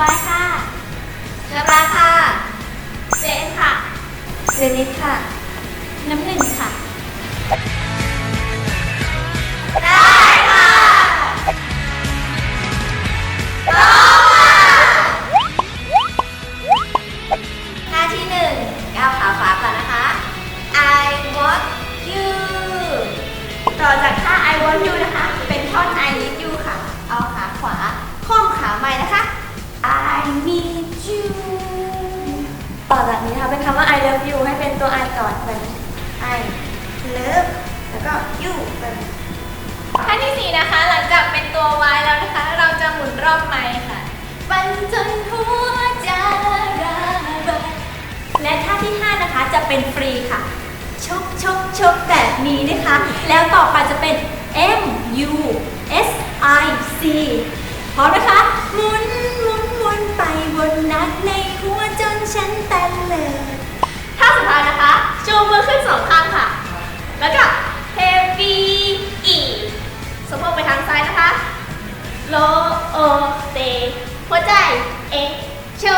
ร้อยค่ะน้ำปลาค่ะ เจนค่ะ เจนิดค่ะ น้ำหนึ่งค่ะ ตัวยูให้เป็นตัวไอก่อนเป็นไอเลิฟแล้วก็ยูเป็นขั้นที่สี่นะคะ หลังจากเป็นตัว Y แล้วนะคะ เราจะหมุนรอบไม้ค่ะปันจนหัวใจระเบิดและท่าที่ห้านะคะจะเป็นฟรีค่ะ ชกชกชกแบบนี้นะคะ แล้วต่อไปจะเป็น M U S I C พร้อมนะคะ งมือขึ้นสองข้างค่ะ แล้วก็เฮฟีอีสะโพกไปทางซ้ายนะคะโลโอเตหัวใจ เอชู